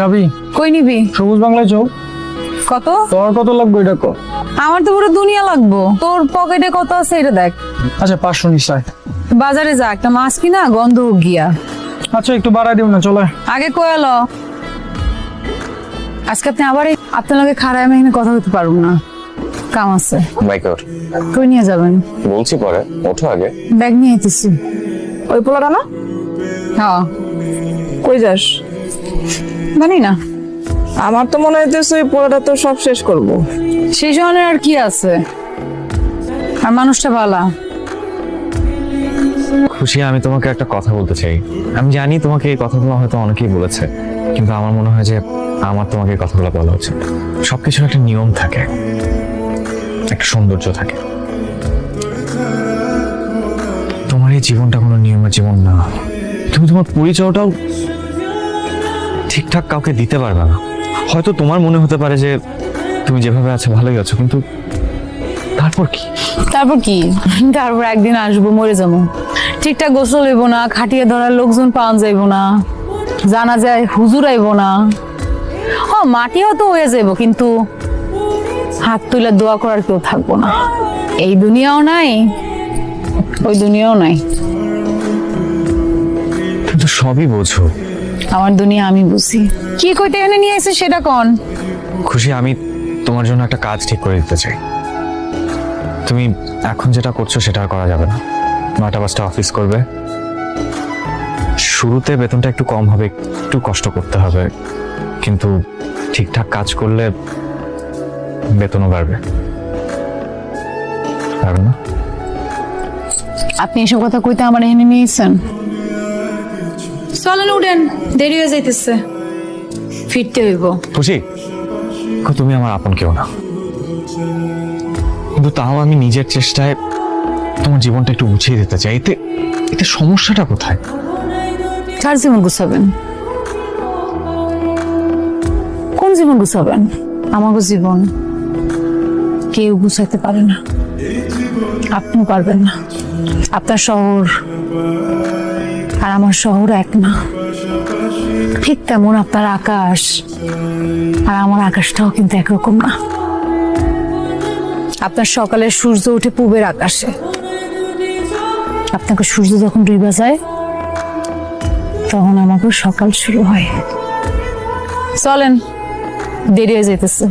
যাবি? কই নিবি? সবুজ বাংলায় চল। কত? তোর কত লাগবে এটা কো আমার তো পুরো দুনিয়া লাগবো। তোর পকেটে কত আছে এটা দেখ। আচ্ছা পাঁচশো নিশ্চয়। বাজারে যা একটা মাছ কিনা গন্ধ হোক গিয়া। আচ্ছা একটু বাড়াই দিব না চলে আগে কয়ালো আজকে আপনি আবার আপনার লগে খারাপ আমি এখানে কথা বলতে পারব না। কাম আছে। বাইকে ওঠ কই নিয়ে যাবেন? বলছি পরে ওঠো আগে। ব্যাগ নিয়ে আইতেছি। ওই পোলাটা না? হ্যাঁ কই যাস? জানি না আমার তো মনে হইতেছে ওই পোলাটা তো সব শেষ করব। সেই সময় আর কি আছে? আর মানুষটা ভালা খুশি আমি তোমাকে একটা কথা বলতে চাই। আমি জানি তোমাকে এই কথাগুলো হয়তো অনেকেই বলেছে কিন্তু আমার মনে হয় যে আমার তোমাকে এই কথাগুলো বলা উচিত। সবকিছুর একটা নিয়ম থাকে একটা সৌন্দর্য থাকে। তোমার এই জীবনটা কোনো নিয়মের জীবন না। তুমি তোমার পরিচয়টাও ঠিকঠাক কাউকে দিতে পারবে না। হয়তো তোমার মনে হতে পারে যে তুমি যেভাবে আছো ভালোই আছো কিন্তু তারপর কি? তারপর কি? তারপর একদিন আসব মরে যাব। ঠিকঠাক গোসল হইব না খাটিয়ে ধরার লোকজন পাওয়া যাইব না জানা যায় হুজুর আইব না। ও মাটিও তো হয়ে যাইব কিন্তু হাত তুলে দোয়া করার কেউ থাকব না। এই দুনিয়াও নাই ওই দুনিয়াও নাই। তুমি তো সবই বোঝো। আমার দুনিয়া আমি বুঝি। কি কইতে এনে নিয়ে এসে সেটা কোন? খুশি আমি তোমার জন্য একটা কাজ ঠিক করে দিতে চাই। তুমি এখন যেটা করছ সেটা আর করা যাবে না। নয়টা পাঁচটা অফিস করবে। শুরুতে বেতনটা একটু কম হবে একটু কষ্ট করতে হবে। কিন্তু ঠিকঠাক কাজ করলে বেতনও বাড়বে। পারবে না? আপনি এসব কথা কইতে আমার এখানে নিয়েছেন? চলেন উঠেন দেরি হয়ে যাইতেছে। ফিরতে হইব। খুশি? দেখো, তুমি আমার আপন কেউ না। কিন্তু তাও আমি নিজের চেষ্টায় তোমার জীবনটা একটু গুছিয়ে দিতে চাই। এতে এতে সমস্যাটা কোথায়? কার জীবন গুছাবেন? কোন জীবন গুছাবেন? আমাকে জীবন কেউ গুছাইতে পারে না। আপনিও পারবেন না। আপনার শহর আমার শহর এক না। ঠিক তেমন আপনার আকাশ আর আমার আকাশটাও কিন্তু একরকম না। আপনার সকালে সূর্য ওঠে পূবের আকাশে। আপনাকে সূর্য যখন ডুবা যায় তখন আমাকে সকাল শুরু হয়। চলেন দেরি হয়ে যেতেছে